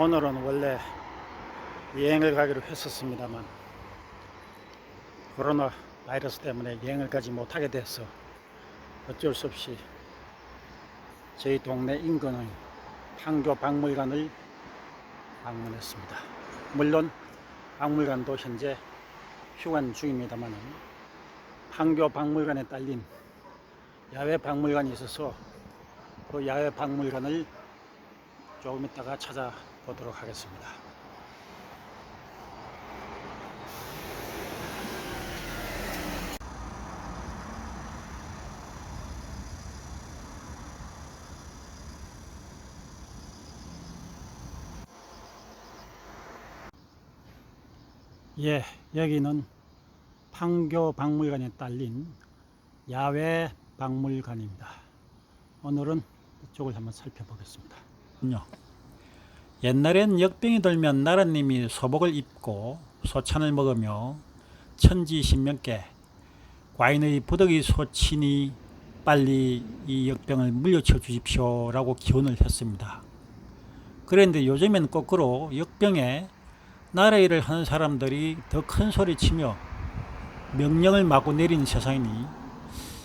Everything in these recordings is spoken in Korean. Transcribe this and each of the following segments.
오늘은 원래 여행을 가기로 했었습니다만 코로나 바이러스 때문에 여행을 가지 못하게 돼서 어쩔 수 없이 저희 동네 인근의 판교 박물관을 방문했습니다. 물론 박물관도 현재 휴관 중입니다만 판교 박물관에 딸린 야외 박물관이 있어서 그 야외 박물관을 조금 있다가 찾아 보도록 하겠습니다. 예, 여기는 판교 박물관에 딸린 야외 박물관입니다. 오늘은 이쪽을 한번 살펴보겠습니다. 옛날엔 역병이 돌면 나라님이 소복을 입고 소찬을 먹으며 천지신명께 과인의 부덕이 소치니 빨리 이 역병을 물려쳐 주십시오 라고 기원을 했습니다. 그런데 요즘엔 거꾸로 역병에 나라 일을 하는 사람들이 더 큰 소리 치며 명령을 마구 내리는 세상이니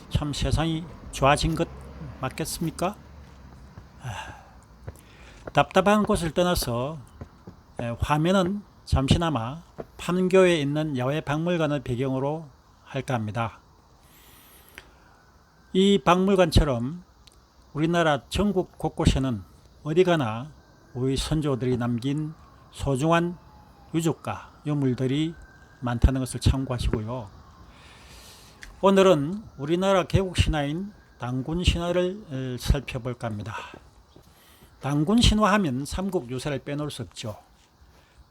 참 세상이 좋아진 것 맞겠습니까? 답답한 곳을 떠나서 에, 화면은 잠시나마 판교에 있는 야외 박물관을 배경으로 할까 합니다. 이 박물관처럼 우리나라 전국 곳곳에는 어디 가나 우리 선조들이 남긴 소중한 유적과 유물들이 많다는 것을 참고하시고요. 오늘은 우리나라 개국 신화인 당군 신화를 에, 살펴볼까 합니다. 당군 신화하면 삼국 유사를 빼놓을 수 없죠.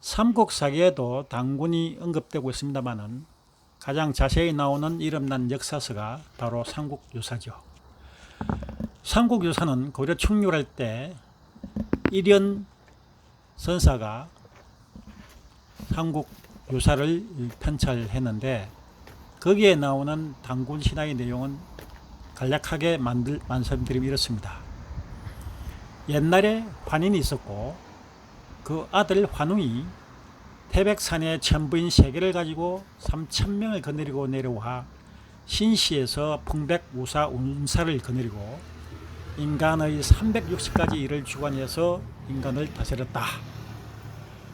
삼국 사기에도 당군이 언급되고 있습니다만은 가장 자세히 나오는 이름난 역사서가 바로 삼국 유사죠. 삼국 유사는 고려 충렬할 때 일연 선사가 삼국 유사를 편찬했는데 거기에 나오는 당군 신화의 내용은 간략하게 만들, 말씀드리면 이렇습니다. 옛날에 환인이 있었고 그 아들 환웅이 태백산에 천부인 세 개를 가지고 3천 명을 거느리고 내려와 신시에서 풍백 우사 운사를 거느리고 인간의 360가지 일을 주관해서 인간을 다스렸다.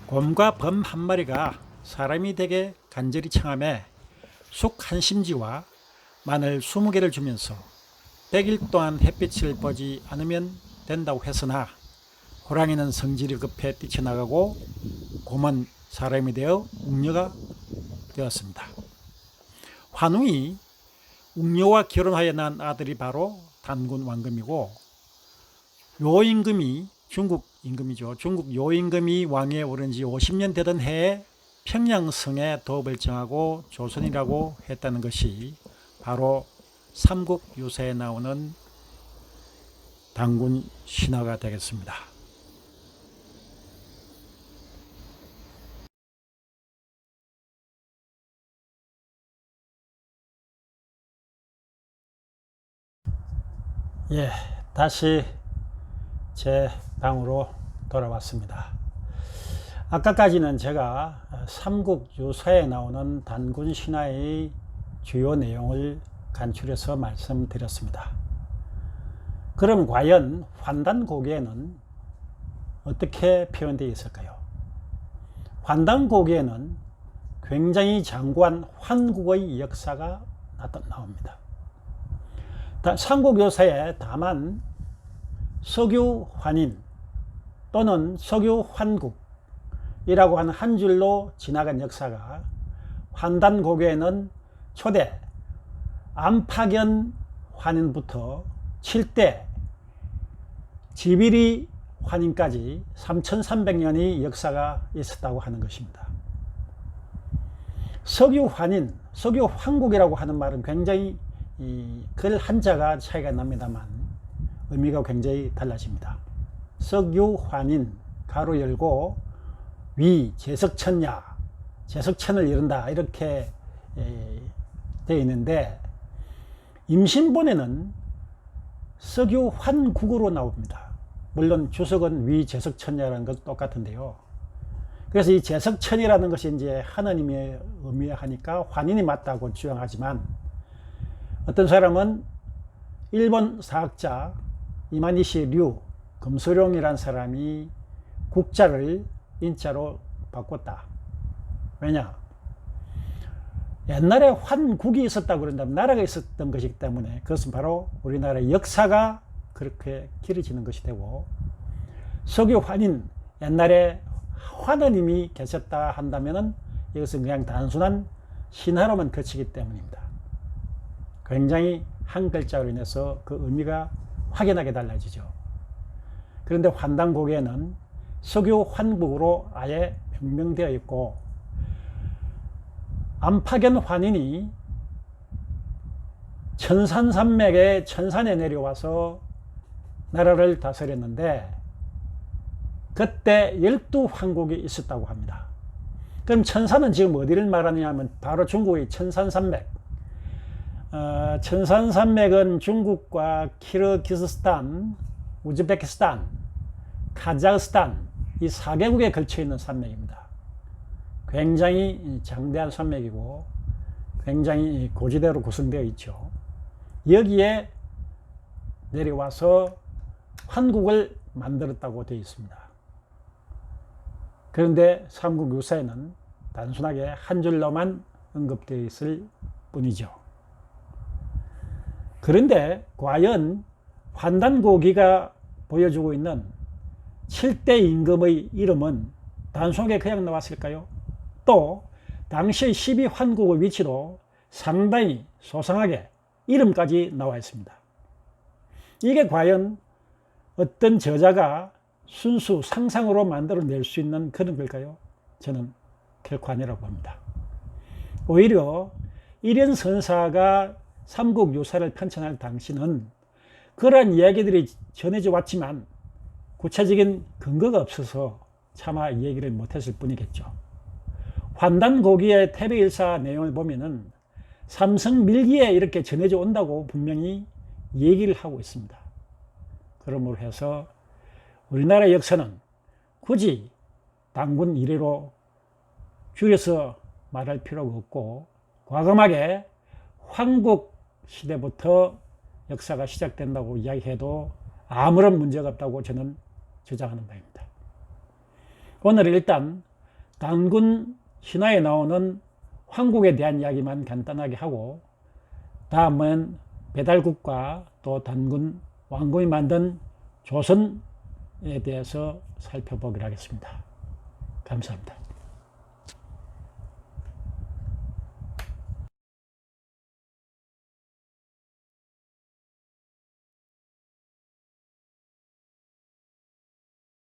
곰과 범 한 마리가 사람이 되게 간절히 청함에 속 한 심지와 마늘 20개를 주면서 100일 동안 햇빛을 보지 않으면 된다고 했으나 호랑이는 성질이 급해 뛰쳐나가고 곰은 사람이 되어 웅녀가 되었습니다. 환웅이 웅녀와 결혼하여 낳은 아들이 바로 단군 왕금이고 요임금이 중국 임금이죠. 중국 요임금이 왕에 오른 지 50년 되던 해에 평양성에 도읍을 정하고 조선이라고 했다는 것이 바로 삼국 유사에 나오는 당군 신화가 되겠습니다. 예, 다시 제 방으로 돌아왔습니다. 아까까지는 제가 삼국유사에 나오는 단군 신화의 주요 내용을 간추려서 말씀드렸습니다. 그럼 과연 환단고개에는 어떻게 표현되어 있을까요? 환단고개에는 굉장히 장구한 환국의 역사가 나옵니다. 삼국유사에 다만 석유환인 또는 석유환국이라고 하는 한 줄로 지나간 역사가 환단고개에는 초대 안파견 환인부터 7대 지비리 환인까지 3300년의 역사가 있었다고 하는 것입니다. 석유 환인, 석유 황국이라고 하는 말은 굉장히 글 한자가 차이가 납니다만 의미가 굉장히 달라집니다. 석유 환인 가로 열고 위 제석천야 제석천을 이룬다 이렇게 되어 있는데 임신본에는 석유 환국으로 나옵니다. 물론 주석은 위제석천이라는 것도 똑같은데요. 그래서 이 제석천이라는 것이 이제 하느님이 의미하니까 환인이 맞다고 주장하지만 어떤 사람은 일본 사학자 이마니시 류 금소룡이라는 사람이 국자를 인자로 바꿨다. 왜냐? 옛날에 환국이 있었다고 그런다면 나라가 있었던 것이기 때문에 그것은 바로 우리나라의 역사가 그렇게 길어지는 것이 되고 석유 환인 옛날에 환원님이 계셨다 한다면은 이것은 그냥 단순한 신화로만 그치기 때문입니다. 굉장히 한 글자로 인해서 그 의미가 확연하게 달라지죠. 그런데 환단고개에는 석유 환국으로 아예 명명되어 있고 안파견 환인이 천산산맥의 천산에 내려와서 나라를 다스렸는데 그때 열두 황국이 있었다고 합니다. 그럼 천산은 지금 어디를 말하느냐면 바로 중국의 천산산맥. 어, 천산산맥은 중국과 키르기스스탄, 우즈베키스탄, 카자흐스탄 이 4개국에 걸쳐 있는 산맥입니다. 굉장히 장대한 산맥이고 굉장히 고지대로 구성되어 있죠. 여기에 내려와서 한국을 만들었다고 되어 있습니다. 그런데 삼국 유사에는 단순하게 한 줄로만 언급되어 있을 뿐이죠. 그런데 과연 환단고기가 보여주고 있는 7대 임금의 이름은 단순하게 그냥 나왔을까요? 또 당시 12환국의 위치도 상당히 소상하게 이름까지 나와 있습니다. 이게 과연 어떤 저자가 순수 상상으로 만들어낼 수 있는 그런 걸까요? 저는 결코 아니라고 봅니다. 오히려 이련 선사가 삼국 유사를 편찬할 당시는 그러한 이야기들이 전해져 왔지만 구체적인 근거가 없어서 차마 이 얘기를 못했을 뿐이겠죠. 환단고기의 태백일사 내용을 보면은 삼성 밀기에 이렇게 전해져 온다고 분명히 얘기를 하고 있습니다. 그러므로 해서 우리나라 역사는 굳이 당군 이래로 줄여서 말할 필요가 없고 과감하게 황국 시대부터 역사가 시작된다고 이야기해도 아무런 문제가 없다고 저는 주장하는 바입니다. 오늘 일단 당군 신화에 나오는 황국에 대한 이야기만 간단하게 하고 다음은 배달국과 또 단군 왕궁이 만든 조선에 대해서 살펴보기로 하겠습니다. 감사합니다.